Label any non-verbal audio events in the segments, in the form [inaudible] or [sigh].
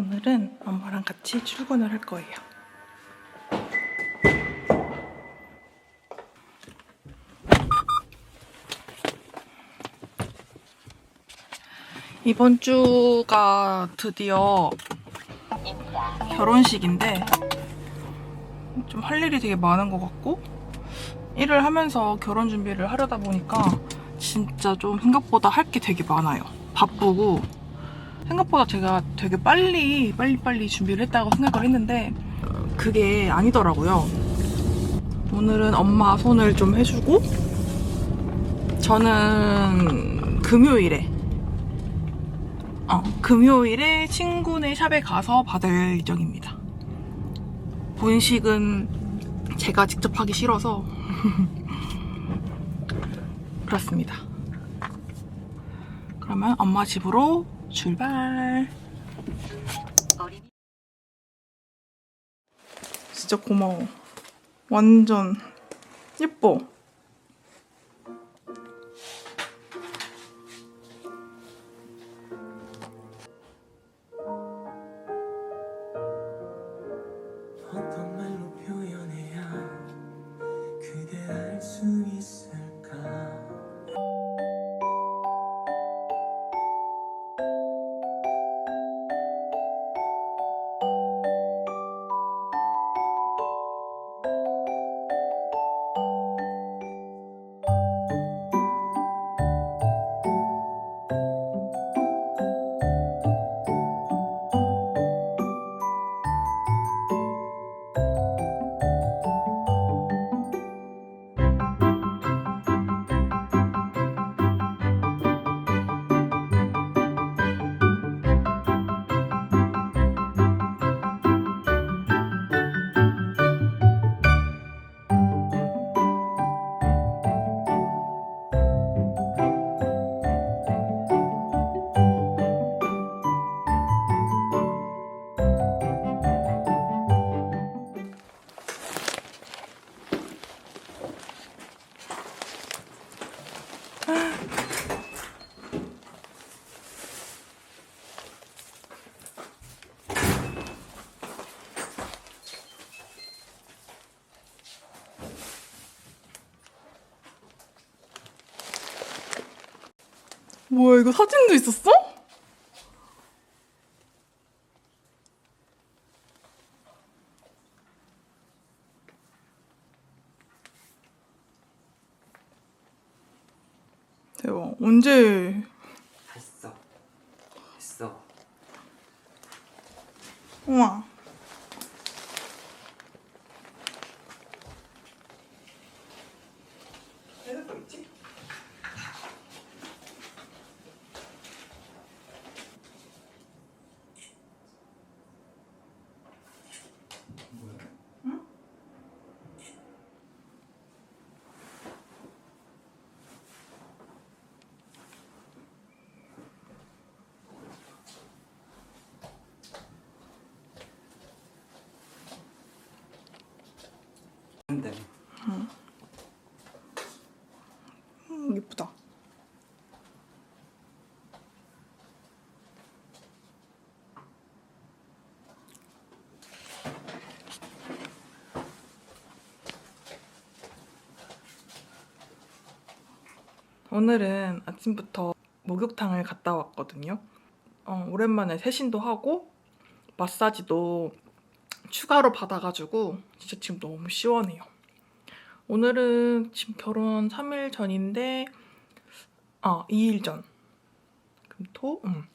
오늘은 엄마랑 같이 출근을 할 거예요. 이번 주가 드디어 결혼식인데 좀 할 일이 되게 많은 것 같고 일을 하면서 결혼 준비를 하려다 보니까 진짜 좀 생각보다 할 게 되게 많아요. 바쁘고 생각보다 제가 되게 빨리 빨리빨리 준비를 했다고 생각을 했는데 그게 아니더라고요. 오늘은 엄마 손을 좀 해주고 저는 금요일에 어, 금요일에 친구네 샵에 가서 받을 예정입니다. 본식은 제가 직접 하기 싫어서 [laughs] 그렇습니다. 그러면 엄마 집으로 출발. 진짜 고마워. 완전 예뻐. 뭐야 이거 사진도 있었어? 대박. 언제 했어 했어 우와. 계속 있지? 근데 음, 예쁘다. 오늘은 아침부터 목욕탕을 갔다 왔거든요. 어, 오랜만에 세신도 하고 마사지도 추가로 받아가지고 진짜 지금 너무 시원해요. 오늘은 지금 결혼 3일 전인데 아 2일 전 금토 음.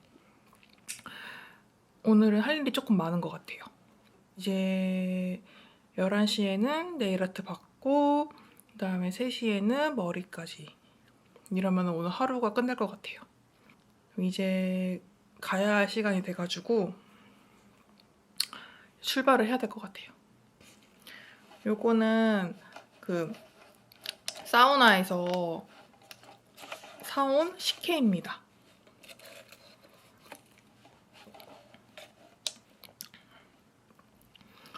오늘은 할 일이 조금 많은 것 같아요 이제 11시에는 네일 아트 받고 그 다음에 3시에는 머리까지 이러면 오늘 하루가 끝날 것 같아요 이제 가야 할 시간이 돼가지고 출발을 해야 될 것 같아요 요거는 그 사우나에서 사온 식혜입니다.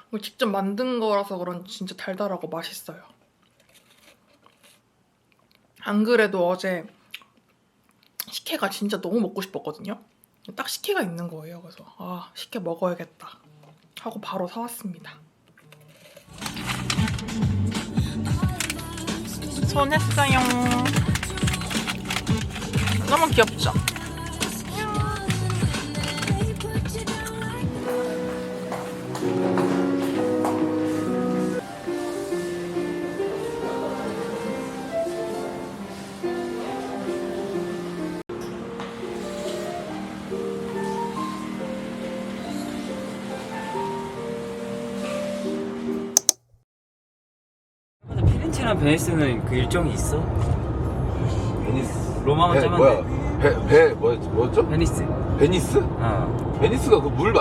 이거 직접 만든 거라서 그런지 진짜 달달하고 맛있어요. 안 그래도 어제 식혜가 진짜 너무 먹고 싶었거든요. 딱 식혜가 있는 거예요. 그래서 아 식혜 먹어야겠다 하고 바로 사왔습니다. 손했어요. 너무 귀엽죠? 피 렌체랑 베니스는 그 일정이 있어? 베니스 로마만 배, 짜면 뭐야 돼. 배, 배 뭐, 뭐였죠? 베니스. 베니스? 어. 베니스가 그 물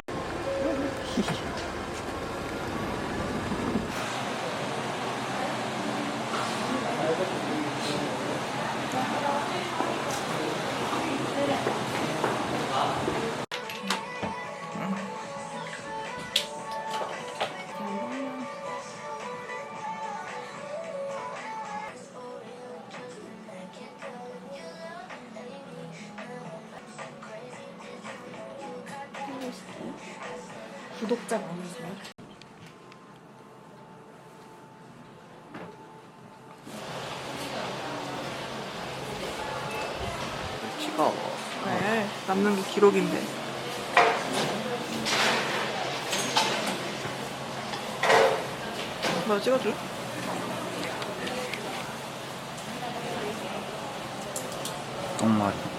구독자 많으세요? 찍어. 네, 남는 게 기록인데. 나 찍어줘. 정말.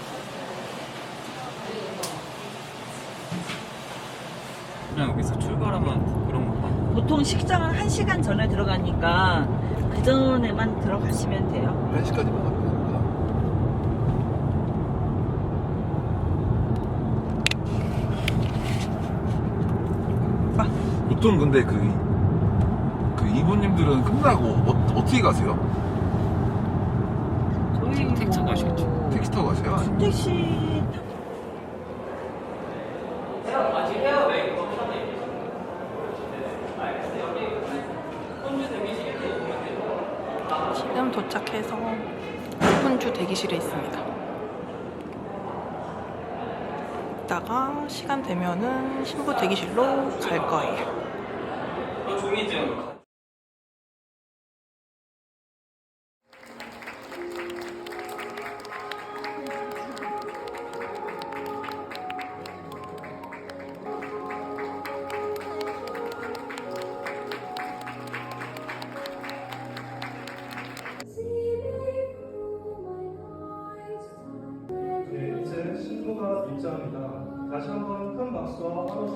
그냥 여기서 출발하면 그런 거 봐. 보통 식장은 1시간 전에 들어가니까 그 전에만 들어가시면 돼요. 1시까지만 가면 되니까 보통 근데 그, 그 이모님들은 끝나고 어, 어떻게 가세요? 저희 택시 타고 가시겠죠. 택시 타고 가세요? 아니면 택시 지금 도착해서 혼주 대기실에 있습니다. 이따가 시간 되면은 신부 대기실로 갈 거예요.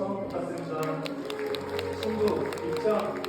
부탁드립니다. 신부 입장.